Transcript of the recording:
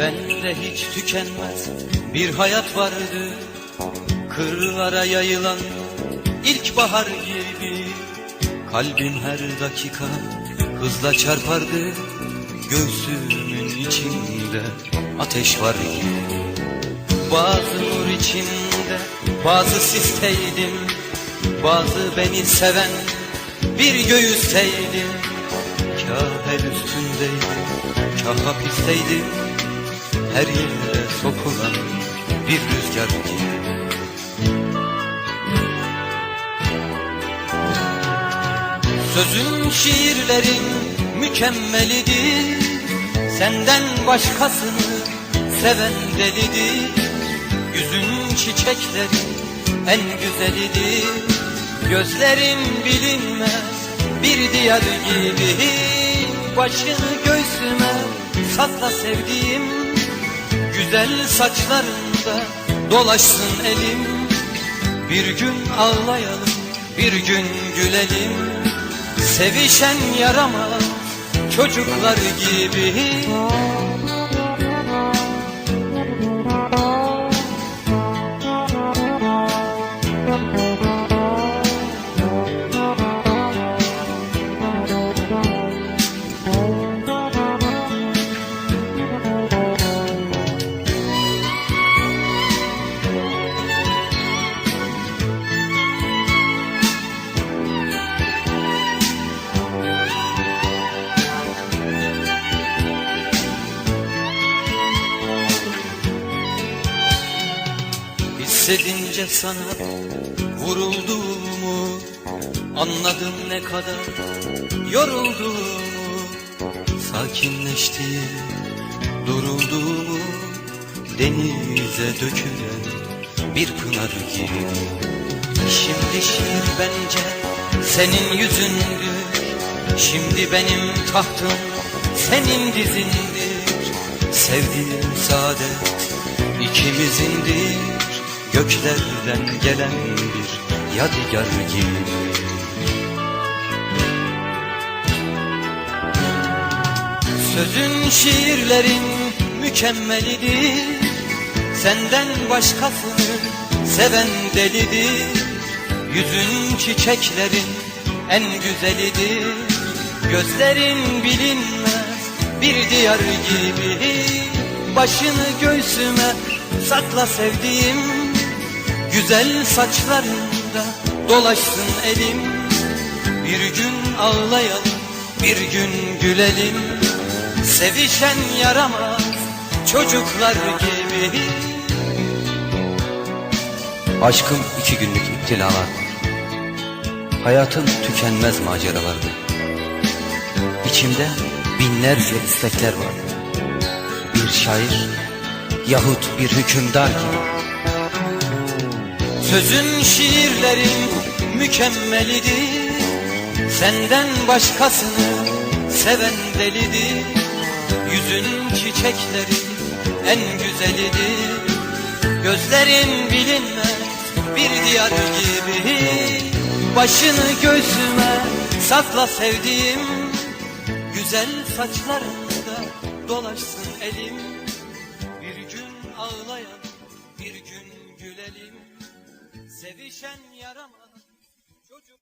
Bende hiç tükenmez bir hayat vardı. Kırlara yayılan ilkbahar gibi Kalbim her dakika hızla çarpardı. Göğsümün içinde ateş var gibi. Bazı nur içinde bazı sisteydim. Bazı beni seven bir göğüsteydim. Kah el üstündeydim, kah hapisteydim Her yere sokulan bir rüzgar gibi Sözün şiirlerin mükemmelidir Senden başkasını seven delidir. Yüzün çiçeklerin en güzelidir Gözlerin bilinmez bir diyar gibi Başını göğsüme sakla sevdiğim Güzel saçlarında dolaşsın elim. Bir gün ağlayalım bir gün gülelim. Sevişen yaramaz çocuklar gibi Hissedince sana vurulduğumu Anladım ne kadar yorulduğumu Sakinleştiğim durulduğumu Denize dökülen bir pınar gibi. Şimdi şiir bence senin yüzündür. Şimdi benim tahtım senin dizindir. Sevdiğim saadet ikimizindir Göklerden gelen bir yadigar gibi. Sözün şiirlerin mükemmelidir. Senden başkasını seven delidir. Yüzün çiçeklerin en güzelidir. Gözlerin bilinmez bir diyar gibi Başını göğsüme sakla sevdiğim Güzel saçlarında dolaşsın elim. Bir gün ağlayalım bir gün gülelim. Sevişen yaramaz çocuklar gibi. Aşkım iki günlük iptilalar Hayatın tükenmez maceralardı İçimde binlerce istekler vardı Bir şair yahut bir hükümdar gibi Sözün şiirlerin mükemmelidir. Senden başkasını seven delidir. Yüzün çiçeklerin en güzelidir. Gözlerin bilinmez bir diyar gibi Başını göğsüme sakla sevdiğim Güzel saçlarında dolaşsın elim. Bir gün ağlayalım bir gün gülelim Sevişen yaramaz